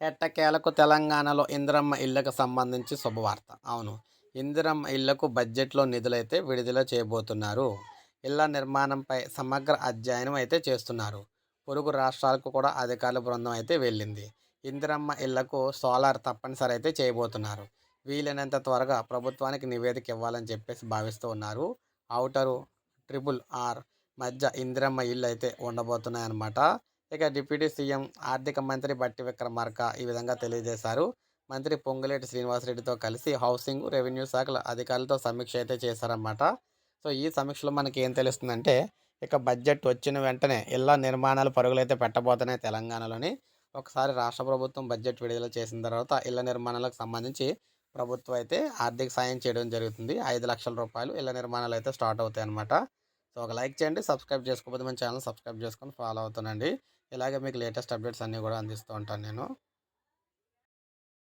ఎట్టకేలకు తెలంగాణలో ఇందిరమ్మ ఇళ్ళకు సంబంధించి శుభవార్త. అవును ఇందిరమ్మ ఇళ్ళకు బడ్జెట్లో నిధులైతే విడుదల చేయబోతున్నారు. ఇళ్ళ నిర్మాణంపై సమగ్ర అధ్యయనం అయితే చేస్తున్నారు. పొరుగు రాష్ట్రాలకు కూడా అధికారుల బృందం అయితే వెళ్ళింది. ఇందిరమ్మ ఇళ్ళకు సోలార్ తప్పనిసరి అయితే చేయబోతున్నారు. వీలైనంత త్వరగా ప్రభుత్వానికి నివేదిక ఇవ్వాలని చెప్పేసి భావిస్తూ ఉన్నారు. ఔటరు ట్రిపుల్ ఆర్ మధ్య ఇందిరమ్మ ఇల్లు అయితే ఉండబోతున్నాయన్నమాట. ఇక డిప్యూటీ సీఎం ఆర్థిక మంత్రి బట్టి విక్రమార్క ఈ విధంగా తెలియజేశారు. మంత్రి పొంగులేటి శ్రీనివాసరెడ్డితో కలిసి హౌసింగ్ రెవెన్యూ శాఖల అధికారులతో సమీక్ష అయితే చేశారన్నమాట. సో ఈ సమీక్షలో మనకి ఏం తెలుస్తుందంటే ఇక బడ్జెట్ వచ్చిన వెంటనే ఇళ్ళ నిర్మాణాలు పరుగులైతే పెట్టబోతున్నాయి తెలంగాణలోని. ఒకసారి రాష్ట్ర ప్రభుత్వం బడ్జెట్ విడుదల చేసిన తర్వాత ఇళ్ళ నిర్మాణాలకు సంబంధించి ప్రభుత్వం అయితే ఆర్థిక సాయం చేయడం జరుగుతుంది. ఐదు లక్షల రూపాయలు ఇళ్ళ నిర్మాణాలు అయితే స్టార్ట్ అవుతాయి అన్నమాట సో ఒక లైక్ చేయండి సబ్స్క్రైబ్ చేసుకోకపోతే మన ఛానల్ సబ్స్క్రైబ్ చేసుకొని ఫాలో అవుతానండి ఇలాగే మీకు లేటెస్ట్ అప్డేట్స్ అన్నీ కూడా అందిస్తూ ఉంటాను నేను.